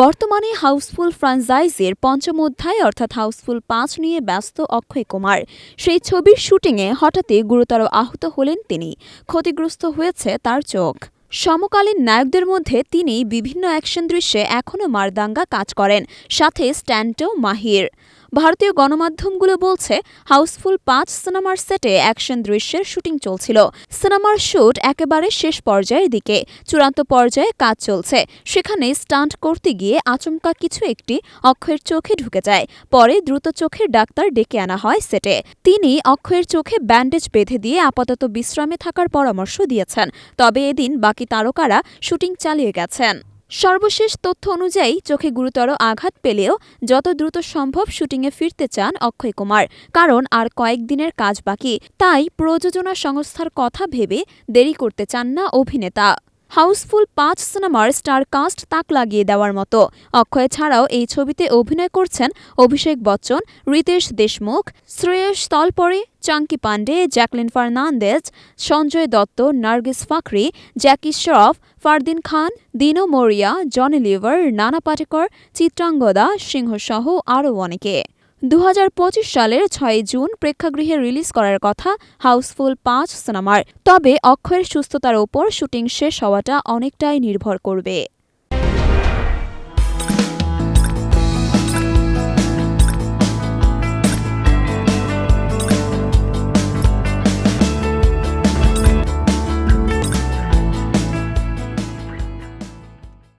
বর্তমানে হাউসফুল ফ্রাঞ্চাইজির পঞ্চম অধ্যায়, অর্থাৎ হাউসফুল পাঁচ নিয়ে ব্যস্ত অক্ষয় কুমার। সেই ছবির শুটিংয়ে হঠাৎই গুরুতর আহত হলেন তিনি। ক্ষতিগ্রস্ত হয়েছে তার চোখ। সমকালীন নায়কদের মধ্যে তিনি বিভিন্ন অ্যাকশন দৃশ্যে এখনও মারদাঙ্গা কাজ করেন, সাথে স্ট্যান্টো মাহির। ভারতীয় গণমাধ্যমগুলো বলছে, হাউসফুল পাঁচ সিনেমার সেটে অ্যাকশন দৃশ্যের শুটিং চলছিল। সিনেমার শুট একেবারে শেষ পর্যায়ের দিকে, চূড়ান্ত পর্যায়ে কাজ চলছে। সেখানে স্টান্ট করতে গিয়ে আচমকা কিছু একটি অক্ষয়ের চোখে ঢুকে যায়। পরে দ্রুত চোখের ডাক্তার ডেকে আনা হয় সেটে। তিনি অক্ষয়ের চোখে ব্যান্ডেজ বেঁধে দিয়ে আপাতত বিশ্রামে থাকার পরামর্শ দিয়েছেন। তবে এদিন বাকি তারকারা শুটিং চালিয়ে গেছেন। সর্বশেষ তথ্য অনুযায়ী, চোখে গুরুতর আঘাত পেলেও যত দ্রুত সম্ভব শুটিংয়ে ফিরতে চান অক্ষয় কুমার। কারণ আর কয়েকদিনের কাজ বাকি। তাই প্রযোজনা সংস্থার কথা ভেবে দেরি করতে চান না অভিনেতা। হাউসফুল পাঁচ সিনেমার স্টার কাস্ট তাক লাগিয়ে দেওয়ার মতো। অক্ষয় ছাড়াও এই ছবিতে অভিনয় করছেন অভিষেক বচ্চন, রিতেশ দেশমুখ, শ্রেয়স তলপরে চাঙ্কি পান্ডে জ্যাকলিন ফার্নান্দেজ, সঞ্জয় দত্ত, নার্গিস ফাকরি, জ্যাকি শ্রফ, ফারদিন খান, দিনো মরিয়া, জনি লিভার, নানা পাটেকর, চিত্রাঙ্গদা সিংহসহ আরও অনেকে। দু হাজার পঁচিশ সালের ছয় জুন প্রেক্ষাগৃহে রিলিজ করার কথা হাউসফুল পাঁচ সিনেমার। তবে অক্ষয়ের সুস্থতার ওপর শুটিং শেষ হওয়াটা অনেকটাই নির্ভর করবে।